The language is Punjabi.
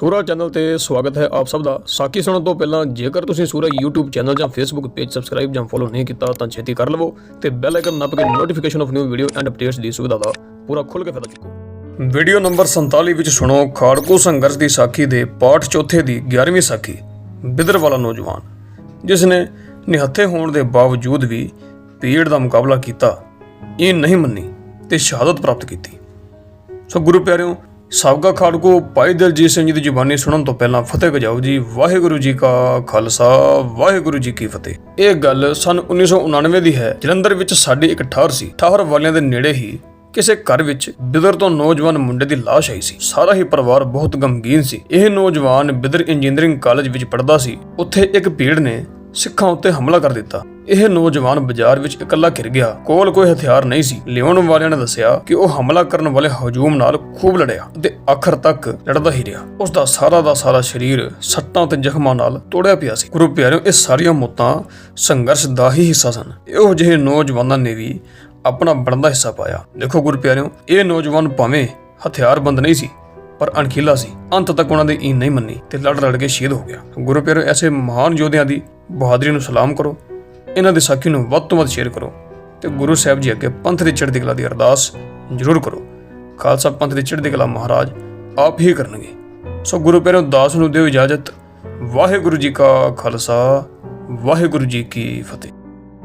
ਸੂਰਾ ਚੈਨਲ ਤੇ ਸਵਾਗਤ ਹੈ ਆਪ ਸਭ ਦਾ। ਸਾਕੀ ਸੁਣਨ ਤੋਂ ਪਹਿਲਾਂ ਜੇਕਰ ਤੁਸੀਂ ਸੂਰਾ YouTube ਚੈਨਲ ਜਾਂ Facebook ਪੇਜ ਸਬਸਕ੍ਰਾਈਬ ਜਾਂ ਫੋਲੋ ਨਹੀਂ ਕੀਤਾ, ਤਾਂ ਛੇਤੀ ਕਰ ਲਵੋ ਤੇ ਬੈਲ ਆਈਕਨ ਨੱਪ ਕੇ notification of new video and updates ਦੀ ਸੁਵਿਧਾ ਦਾ ਪੂਰਾ ਖੁੱਲ੍ਹ ਕੇ ਫਾਇਦਾ ਚੁੱਕੋ। ਵੀਡੀਓ ਨੰਬਰ 47 ਵਿੱਚ ਸੁਣੋ, ਖਾੜਕੂ ਸੰਘਰਸ਼ ਦੀ ਸਾਖੀ ਦੇ ਪਾਠ ਚੌਥੇ ਦੀ 11ਵੀਂ ਸਾਖੀ, ਬਿਦਰ ਵਾਲਾ ਨੌਜਵਾਨ ਜਿਸ ਨੇ ਨਿਹੱਥੇ ਹੋਣ ਦੇ ਬਾਵਜੂਦ ਵੀ ਭੀੜ ਦਾ ਮੁਕਾਬਲਾ ਕੀਤਾ, ਇਹ ਨਹੀਂ ਮੰਨੀ ਤੇ ਸ਼ਹਾਦਤ ਪ੍ਰਾਪਤ ਕੀਤੀ। ਸੋ ਗੁਰੂ ਪਿਆਰਿਓ ਸਾਬਕਾ ਖਾੜਕੋ ਭਾਈ ਦਲਜੀਤ ਸਿੰਘ ਜੀ ਦੀ ਜ਼ੁਬਾਨੀ ਸੁਣਨ ਤੋਂ ਪਹਿਲਾਂ ਫਤਿਹ ਗਜਾਓ ਜੀ। ਵਾਹਿਗੁਰੂ ਜੀ ਕਾ ਖਾਲਸਾ, ਵਾਹਿਗੁਰੂ ਜੀ ਕੀ ਫਤਿਹ। ਇਹ ਗੱਲ ਸਨ 1999 ਦੀ ਹੈ, ਜਲੰਧਰ ਵਿੱਚ ਸਾਡੀ ਇੱਕ ਠਾਹਰ ਸੀ। ਠਾਹਰ ਵਾਲਿਆਂ ਦੇ ਨੇੜੇ ਹੀ ਕਿਸੇ ਘਰ ਵਿੱਚ ਬਿਦਰ ਤੋਂ ਨੌਜਵਾਨ ਮੁੰਡੇ ਦੀ ਲਾਸ਼ ਆਈ ਸੀ। ਸਾਰਾ ਹੀ ਪਰਿਵਾਰ ਬਹੁਤ ਗਮਗੀਨ ਸੀ। ਇਹ ਨੌਜਵਾਨ ਬਿਦਰ ਇੰਜੀਨੀਅਰਿੰਗ ਕਾਲਜ ਵਿੱਚ ਪੜ੍ਹਦਾ ਸੀ। ਉੱਥੇ ਇੱਕ ਭੀੜ ਨੇ ਸਿੱਖਾਂ ਉੱਤੇ ਹਮਲਾ ਕਰ ਦਿੱਤਾ। ਇਹ ਨੌਜਵਾਨ ਬਾਜ਼ਾਰ ਵਿੱਚ ਇਕੱਲਾ ਘਿਰ ਗਿਆ। ਕੋਲ ਕੋਈ ਹਥਿਆਰ ਨਹੀਂ ਸੀ। ਲਿਆਉਣ ਵਾਲਿਆਂ ਨੇ ਦੱਸਿਆ ਕਿ ਉਹ ਹਮਲਾ ਕਰਨ ਵਾਲੇ ਹਜੂਮ ਨਾਲ ਖੂਬ ਲੜਿਆ ਤੇ ਆਖਰ ਤੱਕ ਲੜਦਾ ਹੀ ਰਿਹਾ। ਉਸ ਦਾ ਸਾਰਾ ਦਾ ਸਾਰਾ ਸਰੀਰ ਸੱਟਾਂ ਤੇ ਜ਼ਖਮਾਂ ਨਾਲ ਤੋੜਿਆ ਪਿਆ ਸੀ। ਗੁਰੂ ਪਿਆਰਿਓ, ਇਹ ਸਾਰੀਆਂ ਮੌਤਾਂ ਸੰਘਰਸ਼ ਦਾ ਹੀ ਹਿੱਸਾ ਸਨ। ਇਹੋ ਜਿਹੇ ਨੌਜਵਾਨਾਂ ਨੇ ਵੀ ਆਪਣਾ ਬਣਦਾ ਹਿੱਸਾ ਪਾਇਆ। ਦੇਖੋ ਗੁਰੂ ਪਿਆਰਿਓ, ਇਹ ਨੌਜਵਾਨ ਭਾਵੇਂ ਹਥਿਆਰਬੰਦ ਨਹੀਂ ਸੀ, ਪਰ ਅਣਖੀਲਾ ਸੀ। ਅੰਤ ਤੱਕ ਉਹਨਾਂ ਦੀ ਈਨ ਨਹੀਂ ਮੰਨੀ ਤੇ ਲੜ ਲੜ ਕੇ ਸ਼ਹੀਦ ਹੋ ਗਿਆ। ਗੁਰੂ ਪਿਆਰੋ ਐਸੇ ਮਹਾਨ ਯੋਧਿਆਂ ਦੀ ਬਹਾਦਰੀ ਨੂੰ ਸਲਾਮ ਕਰੋ। ਇਹਨਾਂ ਦੇ ਸਾਖੀ ਨੂੰ ਵੱਧ ਤੋਂ ਵੱਧ ਸ਼ੇਅਰ ਕਰੋ ਤੇ ਗੁਰੂ ਸਾਹਿਬ ਜੀ ਅੱਗੇ ਪੰਥ ਦੀ ਚੜ੍ਹਦੀ ਕਲਾ ਦੀ ਅਰਦਾਸ ਜ਼ਰੂਰ ਕਰੋ। ਖਾਲਸਾ ਪੰਥ ਦੀ ਚੜ੍ਹਦੀ ਕਲਾ ਮਹਾਰਾਜ ਆਪ ਹੀ ਕਰਨਗੇ। ਸੋ ਗੁਰੂ ਪੈਰੋਂ ਦਾਸ ਨੂੰ ਦਿਓ ਇਜਾਜ਼ਤ। ਵਾਹਿਗੁਰੂ ਜੀ ਕਾ ਖਾਲਸਾ, ਵਾਹਿਗੁਰੂ ਜੀ ਕੀ ਫਤਿਹ।